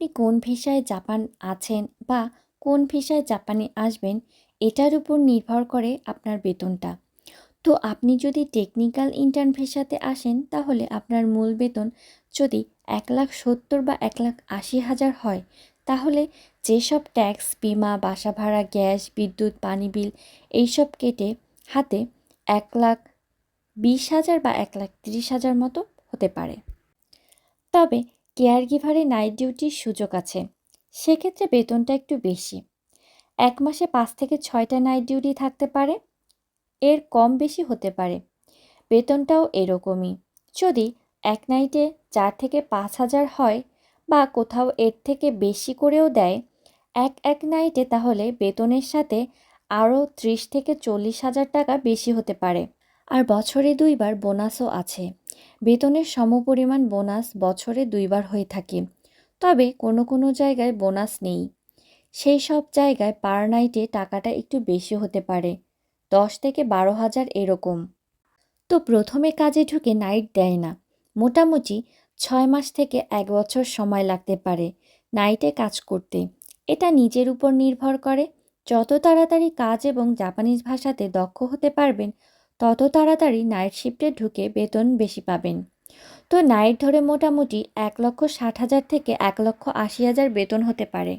আপনি কোন ভিসায় জাপান আছেন বা কোন ভিসায় জাপানে আসবেন, এটার উপর নির্ভর করে আপনার বেতনটা। তো আপনি যদি টেকনিক্যাল ইন্টার্ন ভিসাতে আসেন, তাহলে আপনার মূল বেতন যদি এক লাখ সত্তর বা এক লাখ আশি হাজার হয়, তাহলে যেসব ট্যাক্স বিমা, বাসা ভাড়া, গ্যাস, বিদ্যুৎ, পানি বিল, এইসব কেটে হাতে এক লাখ বিশ হাজার বা এক লাখ তিরিশ হাজার মতো হতে পারে। তবে কেয়ার গিভারে নাইট ডিউটির সুযোগ আছে। সেক্ষেত্রে বেতনটা একটু বেশি। এক মাসে পাঁচ থেকে ছয়টা নাইট ডিউটি থাকতে পারে। এর কম বেশি হতে পারে। বেতনটাও এরকমই। যদি এক নাইটে চার থেকে পাঁচ হাজার হয় বা কোথাও এর থেকে বেশি করেও দেয়, এক এক নাইটে তাহলে বেতনের সাথে আরও ত্রিশ থেকে চল্লিশ হাজার টাকা বেশি হতে পারে। আর বছরে দুইবার বোনাসও আছে। বেতনের সমপরিমাণ বোনাস বছরে দুইবার হয়ে থাকে। তবে কোনো কোনো জায়গায় বোনাস নেই। সেই সব জায়গায় পার নাইটে টাকাটা একটু বেশি হতে পারে। দশ থেকে বারো হাজার এরকম। তো প্রথমে কাজে ঢুকে নাইট দেয় না। মোটামুটি ছয় মাস থেকে এক বছর সময় লাগতে পারে নাইটে কাজ করতে। এটা নিজের উপর নির্ভর করে। যত তাড়াতাড়ি কাজ এবং জাপানিজ ভাষাতে দক্ষ হতে পারবেন তত তাড়াতাড়ি নাইট শিফটে ঢুকে বেতন বেশি পাবেন। তো নাইট ধরে মোটামুটি এক লক্ষ ষাট হাজার থেকে এক লক্ষ আশি হাজার বেতন হতে পারে।